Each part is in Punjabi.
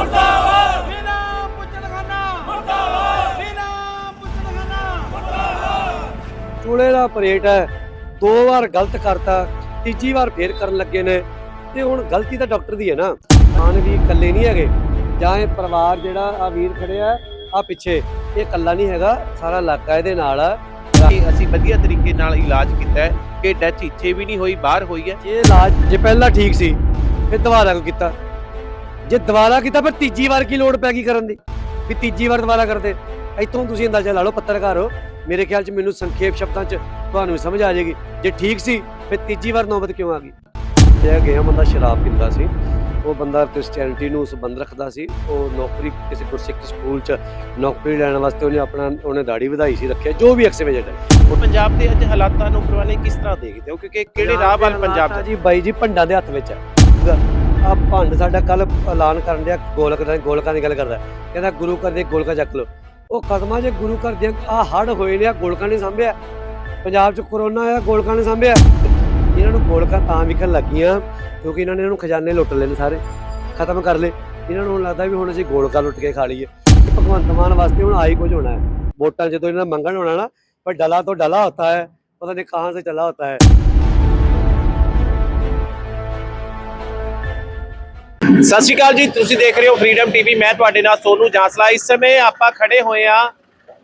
ਮੁਰਦਾਬਾਦ! ਬਿਨਾ ਪੁੱਛਣਖਾਨਾ ਮੁਰਦਾਬਾਦ! ਬਿਨਾ ਪੁੱਛਣਖਾਨਾ ਚੂਲੇ ਦਾ ਆਪਰੇਟ ਹੈ। ਦੋ ਵਾਰ ਗਲਤ ਕਰਤਾ ਤੀਜੀ ਵਾਰ ਫੇਰ ਕਰਨ ਲੱਗੇ ਨੇ। ਤੇ ਹੁਣ ਗਲਤੀ ਤਾਂ ਡਾਕਟਰ ਦੀ ਹੈ ਨਾ। ਆਨ ਵੀ ਇਕੱਲੇ ਨਹੀਂ ਹੈਗੇ। ਜਾਂ ਇਹ ਪਰਿਵਾਰ ਜਿਹੜਾ ਆ ਵੀਰ ਖੜਿਆ ਆ ਪਿੱਛੇ। ਇਹ ਇਕੱਲਾ ਨਹੀਂ ਹੈਗਾ ਸਾਰਾ ਇਲਾਕਾ ਇਹਦੇ ਨਾਲ ਆ। ਕਿ ਅਸੀਂ ਵਧੀਆ ਤਰੀਕੇ ਨਾਲ ਇਲਾਜ ਕੀਤਾ ਹੈ ਕਿ ਡੈਥ ਇੱਥੇ ਵੀ ਨਹੀਂ ਹੋਈ ਬਾਹਰ ਹੋਈ ਹੈ। ਜੇ ਇਲਾਜ ਜੇ ਪਹਿਲਾਂ ਠੀਕ ਸੀ ਫਿਰ ਦੁਬਾਰਾ ਕਿਉਂ ਕੀਤਾ? ਜੇ ਦੁਬਾਰਾ ਕੀਤਾ ਫਿਰ ਤੀਜੀ ਵਾਰ ਕੀ ਲੋੜ ਪੈ ਗਈ ਕਰਨ ਦੀ? ਵੀ ਤੀਜੀ ਵਾਰ ਦੁਬਾਰਾ ਕਰਦੇ। ਇੱਥੋਂ ਤੁਸੀਂ ਅੰਦਾਜ਼ਾ ਲਾ ਲਓ ਪੱਤਰਕਾਰ ਹੋ। ਮੇਰੇ ਖਿਆਲ 'ਚ ਮੈਨੂੰ ਸੰਖੇਪ ਸ਼ਬਦਾਂ 'ਚ ਤੁਹਾਨੂੰ ਸਮਝ ਆ ਜਾਏਗੀ। ਜੇ ਠੀਕ ਸੀ ਫਿਰ ਤੀਜੀ ਵਾਰ ਨੌਬਤ ਕਿਉਂ ਆ ਗਈ? ਜੇ ਗਿਆ ਬੰਦਾ ਸ਼ਰਾਬ ਪੀਂਦਾ ਸੀ। ਉਹ ਬੰਦਾ ਕ੍ਰਿਸਚੀਅਨਿਟੀ ਨੂੰ ਸੰਬੰਧ ਰੱਖਦਾ ਸੀ। ਉਹ ਨੌਕਰੀ ਕਿਸੇ ਗੁਰਸਿੱਖ ਸਕੂਲ 'ਚ ਨੌਕਰੀ ਲੈਣ ਵਾਸਤੇ ਉਹਨੇ ਆਪਣਾ ਉਹਨੇ ਦਾੜੀ ਵਧਾਈ ਸੀ ਰੱਖਿਆ ਜੋ ਵੀ ਐਕਸਪੀਰੀਅੰਸ ਹੈ। ਉਹ ਪੰਜਾਬ ਦੇ ਅੱਜ ਹਾਲਾਤਾਂ ਨੂੰ ਪ੍ਰਵਾਨੇ ਕਿਸ ਤਰ੍ਹਾਂ ਦੇਖਦੇ ਹੋ? ਕਿਉਂਕਿ ਕਿਹੜੇ ਰਾਹ ਵੱਲ ਪੰਜਾਬ ਦਾ ਜੀ ਬਾਈ ਜੀ ਭੰਡਾਂ ਦੇ ਹੱਥ ਵਿੱਚ ਹੈ। ਆ ਭੰਡ ਸਾਡਾ ਕੱਲ ਐਲਾਨ ਕਰਨ ਡਿਆ, ਗੋਲਕ ਦਾ, ਗੋਲਕਾਂ ਦੀ ਗੱਲ ਕਰਦਾ। ਕਹਿੰਦਾ ਗੁਰੂ ਘਰ ਦੇ ਗੋਲਕਾ ਚੱਕ ਲਓ। ਉਹ ਕਦਮਾਂ ਜੇ ਗੁਰੂ ਘਰ ਦੇ ਆ ਹੜ ਹੋਏ ਨੇ ਆ ਗੋਲਕਾਂ ਨੇ ਸਾਂਭਿਆ। ਪੰਜਾਬ 'ਚ ਕਰੋਨਾ ਆਇਆ, ਗੋਲਕਾਂ ਨੇ ਸਾਂਭਿਆ। ਇਹਨਾਂ ਨੂੰ ਗੋਲਕਾਂ ਤਾਂ ਵਿਖਣ ਲੱਗੀਆਂ, ਕਿਉਂਕਿ ਇਹਨਾਂ ਨੇ ਇਹਨਾਂ ਨੂੰ ਖਜ਼ਾਨੇ ਲੁੱਟ ਲਏ ਨੇ ਸਾਰੇ। ਖਤਮ ਕਰ ਲਏ। ਇਹਨਾਂ ਨੂੰ ਲੱਗਦਾ ਵੀ ਹੁਣ ਅਸੀਂ ਗੋਲਕਾਂ ਲੁੱਟ ਕੇ ਖਾ ਲਈਏ। ਭਗਵੰਤ ਮਾਨ ਵਾਸਤੇ ਹੁਣ ਆਈ ਕੁਝ ਹੋਣਾ ਹੈ। ਵੋਟਾਂ ਜਦੋਂ ਇਹਨਾਂ ਦਾ ਮੰਗਣ ਹੋਣਾ ਨਾ ਪਰ ਡਲਾ ਤੋਂ ਡਲਾ ਹੋਤਾ ਹੈ, ਪਤਾ ਨਹੀਂ ਕਹਾਂ ਸੇ ਚਲਾ ਹੋਤਾ ਹੈ। ਸਤਿ ਸ਼੍ਰੀ ਅਕਾਲ ਜੀ, ਤੁਸੀਂ ਦੇਖ ਰਹੇ ਹੋ ਫਰੀडम ਟੀਵੀ ਮੈਂ ਤੁਹਾਡੇ ਨਾਲ ਸੋਨੂ ਜਾਂਸਲਾ। ਇਸ ਸਮੇਂ ਆਪਾਂ ਖੜੇ ਹੋਏ ਆ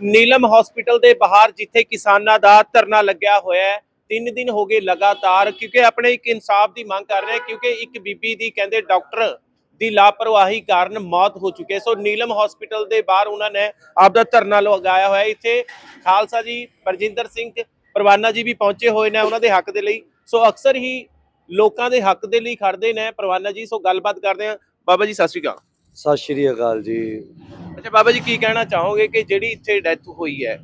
ਨੀਲਮ ਹਸਪੀਟਲ ਦੇ ਬਾਹਰ, ਜਿੱਥੇ ਕਿਸਾਨਾਂ ਦਾ ਧਰਨਾ ਲੱਗਿਆ ਹੋਇਆ ਹੈ। ਤਿੰਨ ਦਿਨ ਹੋ ਗਏ ਲਗਾਤਾਰ, ਕਿਉਂਕਿ ਆਪਣੇ ਇੱਕ ਇਨਸਾਫ ਦੀ ਮੰਗ ਕਰ ਰਹੇ ਕਿਉਂਕਿ ਇੱਕ ਬੀਬੀ ਦੀ ਕਹਿੰਦੇ ਡਾਕਟਰ ਦੀ ਲਾਪਰਵਾਹੀ ਕਾਰਨ ਮੌਤ ਹੋ ਚੁੱਕੀ ਹੈ। ਸੋ ਨੀਲਮ ਹਸਪੀਟਲ ਦੇ ਬਾਹਰ ਉਹਨਾਂ ਨੇ ਆਪਦਾ ਧਰਨਾ ਲਗਾਇਆ ਹੋਇਆ ਇੱਥੇ ਖਾਲਸਾ ਜੀ, ਪਰਜਿੰਦਰ ਸਿੰਘ, ਪਰਵਾਨਾ ਜੀ ਵੀ ਪਹੁੰਚੇ ਹੋਏ ਨੇ ਉਹਨਾਂ ਦੇ ਹੱਕ ਦੇ ਲਈ। ਸੋ ਅਕਸਰ ਹੀ ਲੋਕਾਂ ਦੇ ਹੱਕ ਦੇ ਲਈ ਖੜਦੇ ਨੇ। ਪਰਵਾਨਾ ਜੀ ਸੋ ਗੱਲਬਾਤ ਕਰਦੇ ਆ ਬਾਬਾ ਜੀ ਸਤਿ ਸ਼੍ਰੀ ਅਕਾਲ। ਸਤਿ ਸ਼੍ਰੀ ਅਕਾਲ ਜੀ। ਅੱਛਾ ਬਾਬਾ ਜੀ ਕੀ ਕਹਿਣਾ ਚਾਹੋਗੇ ਕਿ ਜਿਹੜੀ ਇੱਥੇ ਡੈਥ ਹੋਈ ਹੈ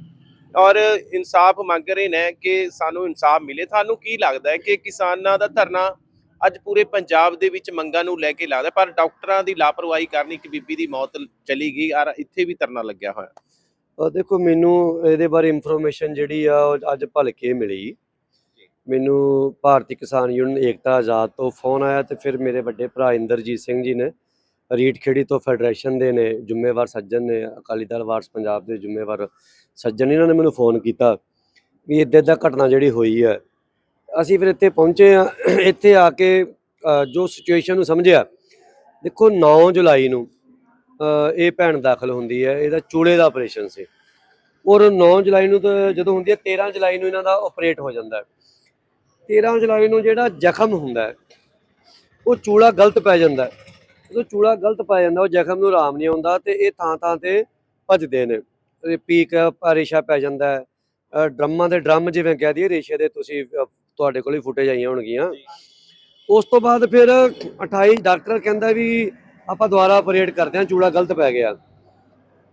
ਔਰ ਇਨਸਾਫ ਮੰਗ ਰਹੇ ਨੇ ਕਿ ਸਾਨੂੰ ਇਨਸਾਫ ਮਿਲੇ? ਤੁਹਾਨੂੰ ਕੀ ਲੱਗਦਾ ਹੈ ਕਿ ਕਿਸਾਨਾਂ ਦਾ ਧਰਨਾ ਅੱਜ ਪੂਰੇ ਪੰਜਾਬ ਦੇ ਵਿੱਚ ਮੰਗਾਂ ਨੂੰ ਲੈ ਕੇ ਲੱਗਦਾ ਪਰ ਡਾਕਟਰਾਂ ਦੀ ਲਾਪਰਵਾਹੀ ਕਾਰਨ ਇੱਕ ਬੀਬੀ ਦੀ ਮੌਤ ਚਲੀ ਗਈ ਔਰ ਇੱਥੇ ਵੀ ਧਰਨਾ ਲੱਗਿਆ ਹੋਇਆ? ਦੇਖੋ ਮੈਨੂੰ ਇਹਦੇ ਬਾਰੇ ਇਨਫੋਰਮੇਸ਼ਨ ਜਿਹੜੀ ਆ ਉਹ ਅੱਜ ਭਲਕੇ ਮਿਲੀ। ਮੈਨੂੰ ਭਾਰਤੀ ਕਿਸਾਨ ਯੂਨੀਅਨ ਏਕਤਾ ਆਜ਼ਾਦ ਤੋਂ ਫੋਨ ਆਇਆ ਤੇ ਫਿਰ ਮੇਰੇ ਵੱਡੇ ਭਰਾ ਇੰਦਰਜੀਤ ਸਿੰਘ ਜੀ ਨੇ ਰੀਟ ਖੇੜੀ ਤੋਂ ਫੈਡਰੇਸ਼ਨ ਦੇ ਨੇ, ਜ਼ਿੰਮੇਵਾਰ ਸੱਜਣ ਨੇ, ਅਕਾਲੀ ਦਲ ਵਾਰਸ ਪੰਜਾਬ ਦੇ ਜ਼ਿੰਮੇਵਾਰ ਸੱਜਣ, ਇਹਨਾਂ ਨੇ ਮੈਨੂੰ ਫੋਨ ਕੀਤਾ ਵੀ ਇੱਦਾਂ ਇੱਦਾਂ ਘਟਨਾ ਜਿਹੜੀ ਹੋਈ ਹੈ। ਅਸੀਂ ਫਿਰ ਇੱਥੇ ਪਹੁੰਚੇ ਆ ਇੱਥੇ ਆ ਕੇ ਜੋ ਸਿਚੁਏਸ਼ਨ ਨੂੰ ਸਮਝਿਆ, ਦੇਖੋ 9 ਜੁਲਾਈ ਨੂੰ ਇਹ ਭੈਣ ਦਾਖਲ ਹੁੰਦੀ ਹੈ, ਇਹਦਾ ਚੂਲੇ ਦਾ ਆਪਰੇਸ਼ਨ ਸੀ। ਔਰ 9 ਜੁਲਾਈ ਨੂੰ ਤਾਂ ਜਦੋਂ ਹੁੰਦੀ ਹੈ 13 ਜੁਲਾਈ ਨੂੰ ਇਹਨਾਂ ਦਾ ਆਪਰੇਟ ਹੋ ਜਾਂਦਾ ਹੈ। 13 ਜੁਲਾਈ ਨੂੰ ਜਿਹੜਾ ਜ਼ਖਮ ਹੁੰਦਾ ਹੈ ਉਹ ਚੂਲਾ ਗਲਤ ਪੈ ਜਾਂਦਾ ਹੈ। ਜਦੋਂ ਚੂਲਾ ਗਲਤ ਪੈ ਜਾਂਦਾ ਉਹ ਜ਼ਖਮ ਨੂੰ ਆਰਾਮ ਨਹੀਂ ਆਉਂਦਾ ਤੇ ਇਹ ਥਾਂ ਥਾਂ ਤੇ ਭੱਜਦੇ ਨੇ। ਪੀਕ ਰੇਸ਼ਾ ਪੈ ਜਾਂਦਾ ਹੈ। ਡਰਮਾਂ ਦੇ ਡਰਮ ਜਿਵੇਂ ਕਹਿ ਦਈਏ ਰੇਸ਼ੇ ਦੇ ਤੁਸੀਂ ਤੁਹਾਡੇ ਕੋਲ ਹੀ ਫੁਟੇਜ ਆਈਆਂ ਹੋਣਗੀਆਂ। ਉਸ ਤੋਂ ਬਾਅਦ ਫਿਰ 28 ਡਾਕਟਰ ਕਹਿੰਦਾ ਵੀ ਆਪਾਂ ਦੁਬਾਰਾ ਆਪਰੇਟ ਕਰਦੇ ਹਾਂ ਚੂਲਾ ਗਲਤ ਪੈ ਗਿਆ।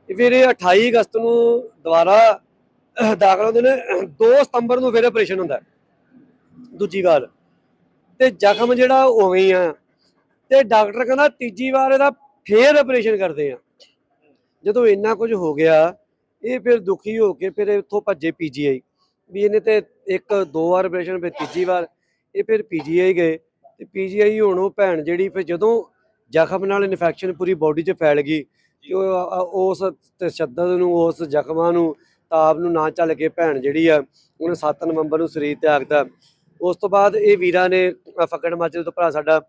ਫਿਰ ਇਹ 28 ਅਗਸਤ ਨੂੰ ਦੁਬਾਰਾ ਦਾਖਲ ਹੁੰਦੇ ਨੇ। 2 ਸਤੰਬਰ ਨੂੰ ਫਿਰ ਆਪਰੇਸ਼ਨ ਹੁੰਦਾ ਹੈ। ਦੂਜੀ ਵਾਰ। ਤੇ ਜ਼ਖਮ ਜਿਹੜਾ ਉਹ ਉਵੇਂ ਹੀ ਆ। ਤੇ ਡਾਕਟਰ ਕਹਿੰਦਾ ਤੀਜੀ ਵਾਰ ਇਹਦਾ ਫੇਰ ਆਪਰੇਸ਼ਨ ਕਰਦੇ ਆ। ਜਦੋਂ ਇੰਨਾ ਕੁਝ ਹੋ ਗਿਆ, ਇਹ ਫਿਰ ਦੁਖੀ ਹੋ ਕੇ ਫਿਰ ਇੱਥੋਂ ਭੱਜੇ ਪੀਜੀਆਈ ਵੀ ਇਹਨੇ ਤੇ ਇੱਕ ਦੋ ਵਾਰ ਆਪਰੇਸ਼ਨ ਫਿਰ ਤੀਜੀ ਵਾਰ ਇਹ ਫਿਰ ਪੀਜੀਆਈ ਗਏ। ਤੇ ਪੀਜੀਆਈ ਹੁਣ ਉਹ ਭੈਣ ਜਿਹੜੀ ਫਿਰ ਜਦੋਂ ਜ਼ਖਮ ਨਾਲ ਇਨਫੈਕਸ਼ਨ ਪੂਰੀ ਬਾਡੀ 'ਚ ਫੈਲ ਗਈ, ਤੇ ਉਸ ਤਸ਼ੱਦਦ ਨੂੰ, ਉਸ ਜ਼ਖਮਾਂ ਨੂੰ ਤਾਪ ਨੂੰ ਨਾ ਚੱਲ ਕੇ ਭੈਣ ਜਿਹੜੀ ਆ, ਉਹਨੇ 7 ਨਵੰਬਰ ਨੂੰ ਸਰੀਰ ਤਿਆਗਦਾ ਉਸ ਤੋਂ ਬਾਅਦ ਇਹ ਵੀਰਾਂ ਨੇ ਫੱਕੜ ਮਾਜਰੇ ਤੋਂ ਭਰਾ ਸਾਡਾ,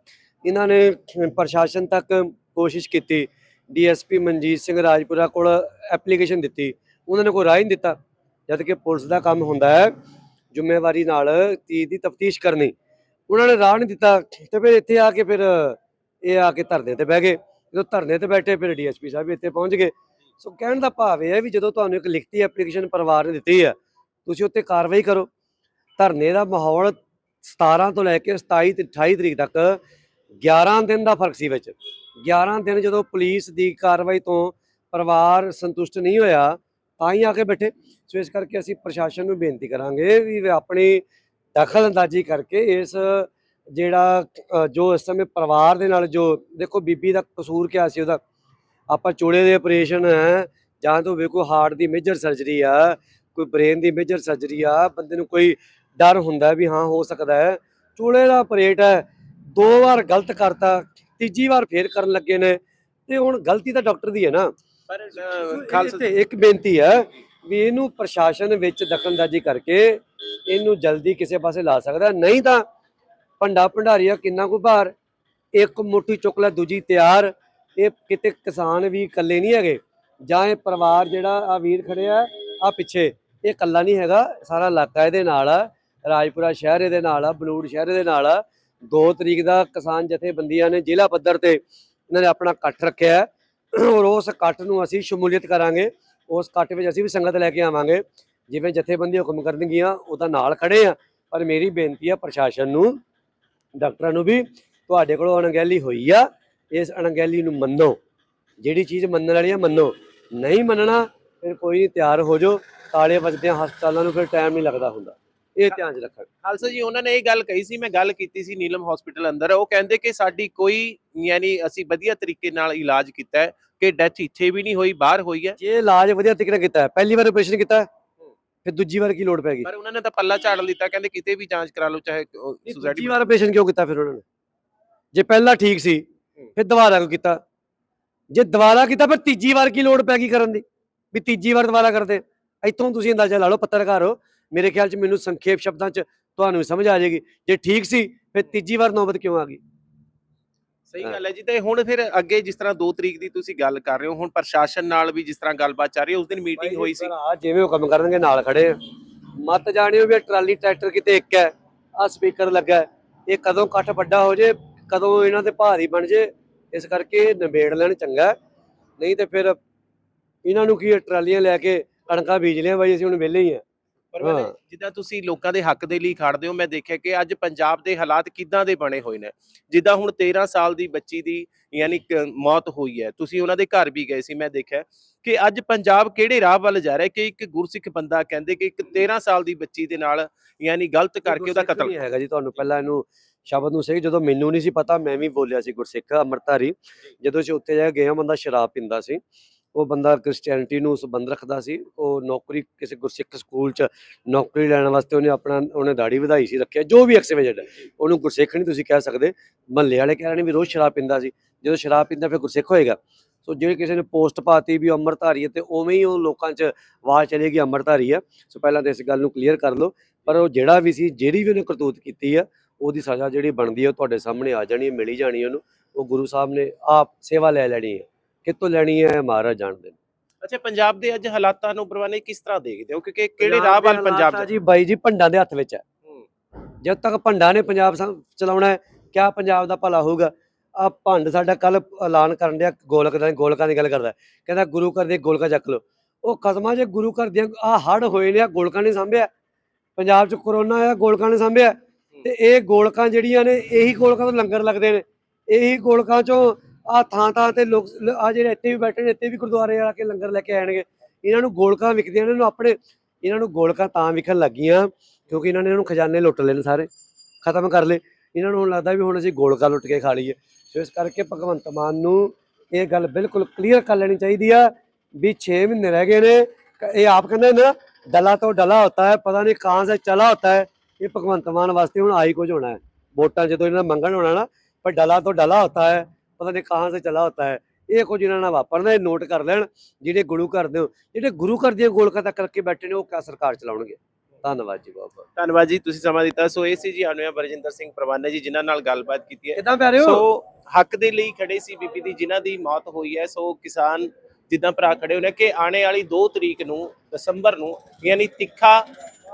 ਇਹਨਾਂ ਨੇ ਪ੍ਰਸ਼ਾਸਨ ਤੱਕ ਕੋਸ਼ਿਸ਼ ਕੀਤੀ। ਡੀਐਸਪੀ ਮਨਜੀਤ ਸਿੰਘ ਰਾਜਪੁਰਾ ਕੋਲ ਐਪਲੀਕੇਸ਼ਨ ਦਿੱਤੀ। ਉਹਨਾਂ ਨੇ ਕੋਈ ਰਾਹ ਹੀ ਨਹੀਂ ਦਿੱਤਾ, ਜਦ ਕਿ ਪੁਲਿਸ ਦਾ ਕੰਮ ਹੁੰਦਾ ਹੈ, ਜ਼ਿੰਮੇਵਾਰੀ ਨਾਲ ਤੀ ਦੀ ਤਫਤੀਸ਼ ਕਰਨੀ। ਉਹਨਾਂ ਨੇ ਰਾਹ ਨਹੀਂ ਦਿੱਤਾ ਤੇ ਫਿਰ ਇੱਥੇ ਆ ਕੇ ਫਿਰ, ਇਹ ਆ ਕੇ ਧਰਨੇ ਤੇ ਬਹਿ ਗਏ। ਜਦੋਂ ਧਰਨੇ ਤੇ ਬੈਠੇ, ਫਿਰ ਡੀਐਸਪੀ ਸਾਹਿਬ ਇੱਥੇ ਪਹੁੰਚ ਗਏ। ਸੋ ਕਹਿਣ ਦਾ ਭਾਵ ਇਹ ਹੈ ਵੀ ਜਦੋਂ ਤੁਹਾਨੂੰ ਇੱਕ ਲਿਖਤੀ ਐਪਲੀਕੇਸ਼ਨ ਪਰਿਵਾਰ ਨੇ ਦਿੱਤੀ ਹੈ, ਤੁਸੀਂ ਉੱਤੇ ਕਾਰਵਾਈ ਕਰੋ। ਧਰਨੇ ਦਾ ਮਾਹੌਲ 17 ਤੋਂ ਲੈ ਕੇ 27 ਤੇ 28 ਤਰੀਕ ਤੱਕ 11 ਦਿਨ ਦਾ ਫ਼ਰਕ ਸੀ ਵਿੱਚ। 11 ਦਿਨ ਜਦੋਂ ਪੁਲਿਸ ਦੀ ਕਾਰਵਾਈ ਤੋਂ ਪਰਿਵਾਰ ਸੰਤੁਸ਼ਟ ਨਹੀਂ ਹੋਇਆ, ਤਾਂ ਹੀ ਆ ਕੇ ਬੈਠੇ। ਸੋ ਇਸ ਕਰਕੇ ਅਸੀਂ ਪ੍ਰਸ਼ਾਸਨ ਨੂੰ ਬੇਨਤੀ ਕਰਾਂਗੇ ਵੀ ਆਪਣੀ ਦਖਲ ਅੰਦਾਜ਼ੀ ਕਰਕੇ ਇਸ ਜਿਹੜਾ ਜੋ ਇਸ ਸਮੇਂ ਪਰਿਵਾਰ ਦੇ ਨਾਲ ਜੋ, ਦੇਖੋ ਬੀਬੀ ਦਾ ਕਸੂਰ ਕਿਆ ਸੀ ਉਹਦਾ? ਆਪਾਂ ਚੋੜੇ ਦੇ ਆਪਰੇਸ਼ਨ ਹੈ, ਜਾਂ ਤਾਂ ਵੇਖੋ ਹਾਰਟ ਦੀ ਮੇਜਰ ਸਰਜਰੀ ਆ, ਕੋਈ ਬ੍ਰੇਨ ਦੀ ਮੇਜਰ ਸਰਜਰੀ ਆ, ਬੰਦੇ ਨੂੰ ਕੋਈ ਡਰ ਹੁੰਦਾ ਵੀ ਹਾਂ ਹੋ ਸਕਦਾ ਹੈ। ਚੂਲੇ ਦਾ ਆਪਰੇਟ ਹੈ ਦੋ ਵਾਰ ਗਲਤ ਕਰਤਾ ਤੀਜੀ ਵਾਰ ਫੇਰ ਕਰਨ ਲੱਗੇ ਨੇ। ਤੇ ਹੁਣ ਗਲਤੀ ਤਾਂ ਡਾਕਟਰ ਦੀ ਹੈ ਨਾ। ਪਰ ਖਾਲਸਾ ਇੱਕ ਬੇਨਤੀ ਹੈ ਵੀ ਇਹਨੂੰ ਪ੍ਰਸ਼ਾਸਨ ਵਿੱਚ ਦਖਲਅੰਦਾਜ਼ੀ ਕਰਕੇ ਇਹਨੂੰ ਜਲਦੀ ਕਿਸੇ ਪਾਸੇ ਲਾ ਸਕਦਾ ਨਹੀਂ ਤਾਂ ਭੰਡਾ ਭੰਡਾਰੀਆ ਕਿੰਨਾ ਕੁ ਭਾਰ ਇੱਕ ਮੁੱਠੀ ਚੁੱਕ ਲੈ ਦੂਜੀ ਤਿਆਰ। ਇਹ ਕਿਤੇ ਕਿਸਾਨ ਵੀ ਇਕੱਲੇ ਨਹੀਂ ਹੈਗੇ। ਜਾਂ ਇਹ ਪਰਿਵਾਰ ਜਿਹੜਾ ਆ ਵੀਰ ਖੜਿਆ ਆ ਪਿੱਛੇ ਇਹ ਇਕੱਲਾ ਨਹੀਂ ਹੈਗਾ ਸਾਰਾ ਇਲਾਕਾ ਇਹਦੇ ਨਾਲ ਆ। ਰਾਜਪੁਰਾ ਸ਼ਹਿਰ ਦੇ ਨਾਲ ਆ, ਬਲੂੜ ਸ਼ਹਿਰ ਦੇ ਨਾਲ ਆ। 2 ਤਰੀਕ ਦਾ ਕਿਸਾਨ ਜਥੇਬੰਦੀਆਂ ਨੇ ਜ਼ਿਲ੍ਹਾ ਪੱਧਰ ਤੇ ਇਹਨਾਂ ਨੇ ਆਪਣਾ ਇਕੱਠ ਰੱਖਿਆ ਔਰ ਉਸ ਇਕੱਠ ਨੂੰ ਅਸੀਂ ਸ਼ਮੂਲੀਅਤ ਕਰਾਂਗੇ। ਉਸ ਇਕੱਠ ਵਿੱਚ ਅਸੀਂ ਵੀ ਸੰਗਤ ਲੈ ਕੇ ਆਵਾਂਗੇ। ਜਿਵੇਂ ਜਥੇਬੰਦੀ ਹੁਕਮ ਕਰਨਗੀਆਂ ਉਹਦਾ ਨਾਲ ਖੜੇ ਆ। ਪਰ ਮੇਰੀ ਬੇਨਤੀ ਆ ਪ੍ਰਸ਼ਾਸਨ ਨੂੰ, ਡਾਕਟਰਾਂ ਨੂੰ ਵੀ, ਤੁਹਾਡੇ ਕੋਲੋਂ ਅਣਗਹਿਲੀ ਹੋਈ ਆ। ਇਸ ਅਣਗਹਿਲੀ ਨੂੰ ਮੰਨੋ। ਜਿਹੜੀ ਚੀਜ਼ ਮੰਨਣ ਵਾਲੀ ਆ, ਮੰਨੋ। ਨਹੀਂ ਮੰਨਣਾ, ਫਿਰ ਕੋਈ ਨਹੀਂ, ਤਿਆਰ ਹੋ ਜਾਓ। ਤਾਲੇ ਵੱਜਦਿਆਂ ਹਸਪਤਾਲਾਂ ਨੂੰ ਫਿਰ ਟਾਈਮ ਨਹੀਂ ਲੱਗਦਾ ਹੁੰਦਾ। ਇਹ ਧਿਆਨ 'ਚ ਰੱਖਣ। ਖਾਲਸਾ ਜੀ ਉਹਨਾਂ ਨੇ ਇਹ ਗੱਲ ਕਹੀ ਸੀ ਮੈਂ ਗੱਲ ਕੀਤੀ ਸੀ ਨੀਲਮ ਹਸਪੀਟਲ ਅੰਦਰ। ਉਹ ਕਹਿੰਦੇ ਕਿ ਸਾਡੀ ਕੋਈ ਯਾਨੀ ਅਸੀਂ ਵਧੀਆ ਤਰੀਕੇ ਨਾਲ ਇਲਾਜ ਕੀਤਾ ਹੈ ਕਿ ਡੈਥ ਇੱਥੇ ਵੀ ਨਹੀਂ ਹੋਈ ਬਾਹਰ ਹੋਈ ਹੈ। ਜੇ ਇਲਾਜ ਵਧੀਆ ਤਰੀਕੇ ਨਾਲ ਕੀਤਾ ਹੈ, ਪਹਿਲੀ ਵਾਰ ਆਪਰੇਸ਼ਨ ਕੀਤਾ ਹੈ, ਫਿਰ ਦੂਜੀ ਵਾਰ ਕੀ ਲੋੜ ਪੈ ਗਈ? ਪਰ ਉਹਨਾਂ ਨੇ ਤਾਂ ਪੱਲਾ ਝਾੜ ਲਿੱਤਾ ਕਹਿੰਦੇ ਕਿਤੇ ਵੀ ਜਾਂਚ ਕਰਾ ਲਓ ਚਾਹੇ ਨਹੀਂ, ਸੁਸਾਇਟੀ ਵਾਰ ਆਪਰੇਸ਼ਨ ਕਿਉਂ ਕੀਤਾ ਫਿਰ ਉਹਨਾਂ ਨੇ? ਜੇ ਪਹਿਲਾਂ ਠੀਕ ਸੀ ਫਿਰ ਦੁਬਾਰਾ ਕਿਉਂ ਕੀਤਾ? ਜੇ ਦੁਬਾਰਾ ਕੀਤਾ ਫਿਰ ਤੀਜੀ ਵਾਰ ਕੀ ਲੋੜ ਪੈ ਗਈ ਕਰਨ ਦੀ? ਵੀ ਤੀਜੀ ਵਾਰ ਦੁਬਾਰਾ ਕਰਦੇ। ਇੱਥੋਂ ਤੁਸੀਂ ਅੰਦਾਜ਼ਾ ਲਾ ਲਓ ਪੱਤਰਕਾਰ ਹੋ ਮੇਰੇ ਖਿਆਲ 'ਚ ਮੈਨੂੰ ਸੰਖੇਪ ਸ਼ਬਦਾਂ 'ਚ ਤੁਹਾਨੂੰ ਸਮਝ ਆ ਜਾਏਗੀ ਜੇ ਠੀਕ ਸੀ ਫਿਰ ਤੀਜੀ ਵਾਰ ਨੌਬਤ ਕਿਉਂ ਆ ਗਈ ਸਹੀ ਗੱਲ ਹੈ ਜੀ ਤੇ ਹੁਣ ਫਿਰ ਅੱਗੇ ਜਿਸ ਤਰ੍ਹਾਂ 2 ਤਰੀਕ ਦੀ ਤੁਸੀਂ ਗੱਲ ਕਰ ਰਹੇ ਹੋ ਹੁਣ ਪ੍ਰਸ਼ਾਸਨ ਨਾਲ ਵੀ ਜਿਸ ਤਰ੍ਹਾਂ ਗੱਲਬਾਤ ਚੱਲ ਰਹੀ ਹੈ ਉਸ ਦਿਨ ਮੀਟਿੰਗ ਹੋਈ ਸੀ ਆ ਜਿਵੇਂ ਹੁਕਮ ਕਰਨਗੇ ਨਾਲ ਖੜੇ ਆ। ਮਤ ਜਾਣਿਓ ਵੀ ਇਹ ਟਰਾਲੀ ਟਰੈਕਟਰ ਕਿਤੇ ਇੱਕ ਹੈ ਆ ਸਪੀਕਰ ਲੱਗਾ ਹੈ। ਇਹ ਕਦੋਂ ਇਕੱਠ ਵੱਡਾ ਹੋ ਜੇ ਕਦੋਂ ਇਹਨਾਂ ਦੇ ਭਾਰੀ ਬਣ ਜੇ ਇਸ ਕਰਕੇ ਨਿਬੇੜ ਲੈਣ ਚੰਗਾ ਹੈ। ਨਹੀਂ ਤੇ ਫਿਰ ਇਹਨਾਂ ਨੂੰ ਕੀ ਹੈ, ਟਰਾਲੀਆਂ ਲੈ ਕੇ ਕਣਕਾਂ ਬੀਜ ਲਿਆ ਬਾਈ ਅਸੀਂ ਹੁਣ ਵਿਹਲੇ ਹੀ ਆ ਪਰ ਮੈਂ ਹਾਂ। ਜਿੱਦਾਂ ਤੁਸੀਂ ਲੋਕਾਂ ਦੇ ਹੱਕ ਦੇ ਲਈ ਖੜਦੇ ਹੋ ਮੈਂ ਦੇਖਿਆ ਕਿ ਅੱਜ ਪੰਜਾਬ ਦੇ ਹਾਲਾਤ ਕਿੱਦਾਂ ਦੇ ਬਣੇ ਹੋਏ ਨੇ। ਜਿੱਦਾਂ ਹੁਣ 13 ਸਾਲ ਦੀ ਬੱਚੀ ਦੀ ਯਾਨੀ ਕਿ ਮੌਤ ਹੋਈ ਹੈ ਤੁਸੀਂ ਉਹਨਾਂ ਦੇ ਘਰ ਵੀ ਗਏ ਸੀ ਮੈਂ ਦੇਖਿਆ ਕਿ ਅੱਜ ਪੰਜਾਬ ਕਿਹੜੇ ਰਾਹ ਵੱਲ ਜਾ ਰਿਹਾ ਕਿ ਇੱਕ ਗੁਰਸਿੱਖ ਬੰਦਾ ਕਹਿੰਦੇ ਕਿ ਇੱਕ 13 ਸਾਲ ਦੀ ਬੱਚੀ ਦੇ ਨਾਲ ਯਾਨੀ ਗਲਤ ਕਰਕੇ ਉਹਦਾ ਗੁਰਸਿੱਖ ਕਤਲ ਨਹੀਂ ਹੈਗਾ ਜੀ ਤੁਹਾਨੂੰ ਪਹਿਲਾਂ ਇਹਨੂੰ ਸ਼ਬਦ ਨੂੰ ਸਹੀ ਜਦੋਂ ਮੈਨੂੰ ਨਹੀਂ ਸੀ ਪਤਾ ਮੈਂ ਵੀ ਬੋਲਿਆ ਸੀ ਗੁਰਸਿੱਖ ਅੰਮ੍ਰਿਤਧਾਰੀ ਜਦੋਂ ਅਸੀਂ ਉੱਥੇ ਜਾ ਕੇ ਗਏ ਹਾਂ ਬੰਦਾ ਸ਼ਰਾਬ ਪੀਂਦਾ ਸੀ। ਉਹ ਬੰਦਾ ਕ੍ਰਿਸਚੀਅਨਿਟੀ ਨੂੰ ਸੰਬੰਧ ਰੱਖਦਾ ਸੀ, ਉਹ ਨੌਕਰੀ ਕਿਸੇ ਗੁਰਸਿੱਖ ਸਕੂਲ 'ਚ ਨੌਕਰੀ ਲੈਣ ਵਾਸਤੇ ਉਹਨੇ ਆਪਣਾ, ਉਹਨੇ ਦਾੜੀ ਵਧਾਈ ਸੀ, ਰੱਖਿਆ, ਜੋ ਵੀ ਐਕਸਪੀਰੀਅੰਸ ਉਹਨੂੰ ਗੁਰਸਿੱਖ ਨਹੀਂ ਤੁਸੀਂ ਕਹਿ ਸਕਦੇ, ਮਹੱਲੇ ਵਾਲੇ ਕਹਿ ਰਹੇ ਨੇ ਵੀ ਰੋਜ਼ ਸ਼ਰਾਬ ਪੀਂਦਾ ਸੀ, ਜਦੋਂ ਸ਼ਰਾਬ ਪੀਂਦਾ ਫਿਰ ਗੁਰਸਿੱਖ ਹੋਏਗਾ। ਸੋ ਜਿਹੜੇ ਕਿਸੇ ਨੇ ਪੋਸਟ ਪਾਤੀ ਵੀ ਉਹ ਅੰਮ੍ਰਿਤਧਾਰੀ ਹੈ ਤੇ ਉਵੇਂ ਹੀ ਉਹ ਲੋਕਾਂ 'ਚ ਆਵਾਜ਼ ਚਲੇਗੀ ਅੰਮ੍ਰਿਤਧਾਰੀ ਹੈ, ਸੋ ਪਹਿਲਾਂ ਤਾਂ ਇਸ ਗੱਲ ਨੂੰ ਕਲੀਅਰ ਕਰ ਲਓ, ਪਰ ਉਹ ਜਿਹੜਾ ਵੀ ਸੀ, ਜਿਹੜੀ ਵੀ ਉਹਨੇ ਕਰਤੂਤ ਕੀਤੀ ਆ ਉਹਦੀ ਸਜ਼ਾ ਜਿਹੜੀ ਬਣਦੀ ਹੈ ਉਹ ਤੁਹਾਡੇ ਸਾਹਮਣੇ ਆ ਜਾਣੀ ਹੈ, ਮਿਲੀ ਜਾਣੀ ਉਹਨੂੰ, ਉਹ ਗੁਰੂ ਸਾਹਿਬ ਨੇ ਆਪ ਸੇਵਾ ਲੈ ਲੈਣੀ ਹੈ। ਕਿੱਥੋਂ ਲੈਣੀ ਹੈ ਮਹਾਰਾਜ ਜਾਣਦੇ ਨੇ। ਅੱਛਾ ਪੰਜਾਬ ਦੇ ਅੱਜ ਹਾਲਾਤਾਂ ਨੂੰ ਪ੍ਰਵਾਨੇ ਕਿਸ ਤਰ੍ਹਾਂ ਦੇਖਦੇ ਹੋ? ਕਿਉਂਕਿ ਕਿਹੜੇ ਰਾਹ ਵੱਲ ਪੰਜਾਬ ਦਾ ਜੀ ਬਾਈ ਜੀ ਭੰਡਾਂ ਦੇ ਹੱਥ ਵਿੱਚ ਹੈ। ਹੂੰ। ਜਦ ਤੱਕ ਭੰਡਾਂ ਨੇ ਪੰਜਾਬ ਸੰ- ਚਲਾਉਣਾ ਹੈ ਕਿਆ ਪੰਜਾਬ ਦਾ ਭਲਾ ਹੋਊਗਾ? ਆ ਭੰਡ ਸਾਡਾ ਕੱਲ ਐਲਾਨ ਕਰਨ ਡਿਆ ਗੋਲਕ ਦਾ ਗੋਲਕਾਂ ਦੀ ਗੱਲ ਕਰਦਾ। ਕਹਿੰਦਾ ਗੁਰੂ ਘਰ ਦੇ ਗੋਲਕਾਂ ਚੱਕ ਲਓ। ਉਹ ਕਸਮਾਂ ਜੇ ਗੁਰੂ ਘਰ ਦੀਆਂ ਆ ਹੜ ਹੋਏ ਨੇ ਆ ਗੋਲਕਾਂ ਨੇ ਸਾਂਭਿਆ। ਪੰਜਾਬ 'ਚ ਕਰੋਨਾ ਆਇਆ ਗੋਲਕਾਂ ਨੇ ਸਾਂਭਿਆ। ਤੇ ਇਹ ਗੋਲਕਾਂ ਜਿਹੜੀਆਂ ਨੇ ਇਹੀ ਗੋਲਕਾਂ ਤੋਂ ਲੰਗਰ ਲੱਗਦੇ ਨੇ। ਇਹੀ ਗੋਲਕਾਂ 'ਚੋਂ ਆ ਥਾਂ ਥਾਂ ਤੇ ਲੋਕ ਆ ਜਿਹੜੇ ਇੱਥੇ ਵੀ ਬੈਠੇ ਨੇ, ਇੱਥੇ ਵੀ ਗੁਰਦੁਆਰੇ ਆ ਕੇ ਲੰਗਰ ਲੈ ਕੇ ਆਣਗੇ ਇਹਨਾਂ ਨੂੰ ਗੋਲਕਾਂ ਵਿਕਦੀਆਂ ਇਹਨਾਂ ਨੂੰ ਆਪਣੇ, ਇਹਨਾਂ ਨੂੰ ਗੋਲਕਾਂ ਤਾਂ ਵਿਕਣ ਲੱਗੀਆਂ, ਕਿਉਂਕਿ ਇਹਨਾਂ ਨੇ ਇਹਨਾਂ ਨੂੰ ਖਜ਼ਾਨੇ ਲੁੱਟ ਲਏ ਨੇ ਸਾਰੇ, ਖਤਮ ਕਰ ਲਏ। ਇਹਨਾਂ ਨੂੰ ਹੁਣ ਲੱਗਦਾ ਵੀ ਹੁਣ ਅਸੀਂ ਗੋਲਕਾਂ ਲੁੱਟ ਕੇ ਖਾ ਲਈਏ। ਸੋ ਇਸ ਕਰਕੇ ਭਗਵੰਤ ਮਾਨ ਨੂੰ ਇਹ ਗੱਲ ਬਿਲਕੁਲ ਕਲੀਅਰ ਕਰ ਲੈਣੀ ਚਾਹੀਦੀ ਆ ਵੀ 6 ਮਹੀਨੇ ਰਹਿ ਗਏ ਨੇ। ਕ- ਇਹ ਆਪ ਕਹਿੰਦੇ ਨਾ ਡਲਾ ਤੋਂ ਡਲਾ ਹੁੰਦਾ ਹੈ, ਪਤਾ ਨਹੀਂ ਕਾਂ ਸੇ ਚਲਾ ਹੁੰਦਾ ਹੈ। ਇਹ ਭਗਵੰਤ ਮਾਨ ਵਾਸਤੇ ਹੁਣ ਆਈ ਕੁਝ ਹੋਣਾ ਹੈ। ਵੋਟਾਂ ਜਦੋਂ ਇਹਨਾਂ ਮੰਗਣ ਹੋਣਾ ਨਾ, ਪਰ ਡਲਾ ਤੋਂ ਡਲਾ ਹੁੰਦਾ ਹੈ। ਪਤਾ ਨਹੀਂ ਕਾਂ ਸੇ ਚਲਾ ਹੁੰਦਾ ਹੈ। ਇਹ ਕੁਝ ਇਹਨਾਂ ਨਾਲ ਵਾਪਰਨਾ ਇਹ ਨੋਟ ਕਰ ਲੈਣ ਜਿਹੜੇ ਗੁਰੂ ਘਰ ਦੇ ਜਿਹੜੇ ਗੁਰੂ ਘਰ ਦੀਆਂ ਗੋਲਕਾਂ ਤੱਕ ਕਰਕੇ ਬੈਠੇ ਨੇ ਉਹ ਕਿਆ ਸਰਕਾਰ ਚਲਾਉਣਗੇ? ਧੰਨਵਾਦ ਜੀ ਬਹੁਤ ਬਹੁਤ ਧੰਨਵਾਦ ਜੀ ਤੁਸੀਂ ਸਮਾਂ ਦਿੱਤਾ। ਸੋ ਇਹ ਸੀ ਜੀ ਅਨੁਆ ਬਰਜਿੰਦਰ ਸਿੰਘ ਪ੍ਰਵਾਨੇ ਜੀ ਜਿਨ੍ਹਾਂ ਨਾਲ ਗੱਲਬਾਤ ਕੀਤੀ ਹੈ। ਕਿਦਾਂ ਪੈ ਰਹੇ ਹੋ ਸੋ ਹੱਕ ਦੇ ਲਈ ਖੜੇ ਸੀ ਬੀਬੀ ਦੀ ਜਿਨ੍ਹਾਂ ਦੀ ਮੌਤ ਹੋਈ ਹੈ। ਸੋ ਕਿਸਾਨ ਜਿੱਦਾਂ ਭਰਾ ਖੜੇ ਨੇ ਕਿ ਆਉਣੇ ਵਾਲੀ 2 ਤਰੀਕ ਨੂੰ ਦਸੰਬਰ ਨੂੰ ਯਾਨੀ ਤਿੱਖਾ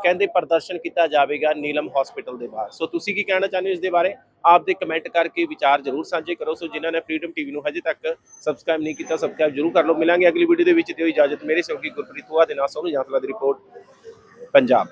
ਕਹਿੰਦੇ ਪ੍ਰਦਰਸ਼ਨ ਕੀਤਾ ਜਾਵੇਗਾ ਨੀਲਮ ਹਸਪੀਟਲ ਦੇ ਬਾਹਰ। ਸੋ ਤੁਸੀਂ ਕੀ ਕਹਿਣਾ ਚਾਹੁੰਦੇ ਹੋ ਇਸ ਦੇ ਬਾਰੇ? ਆਪ ਦੇ ਕਮੈਂਟ ਕਰਕੇ ਵਿਚਾਰ ਜ਼ਰੂਰ ਸਾਂਝੇ ਕਰੋ। ਸੋ ਜਿਨ੍ਹਾਂ ਨੇ ਫਰੀडम ਟੀਵੀ ਨੂੰ ਹਜੇ ਤੱਕ ਸਬਸਕ੍ਰਾਈਬ ਨਹੀਂ ਕੀਤਾ ਸਬਸਕ੍ਰਾਈਬ ਜ਼ਰੂਰ ਕਰ ਲਓ। ਮਿਲਾਂਗੇ ਅਗਲੀ ਵੀਡੀਓ ਦੇ ਵਿੱਚ। ਦਿਓ ਇਜਾਜ਼ਤ। ਮੇਰੇ ਸਹਿਯੋਗੀ ਗੁਰਪ੍ਰੀਤ ਹੁਆ ਦੇ ਨਾਲ ਸੋਨੂੰ ਜਾਂਸਲਾ ਦੀ ਰਿਪੋਰਟ ਪੰਜਾਬ।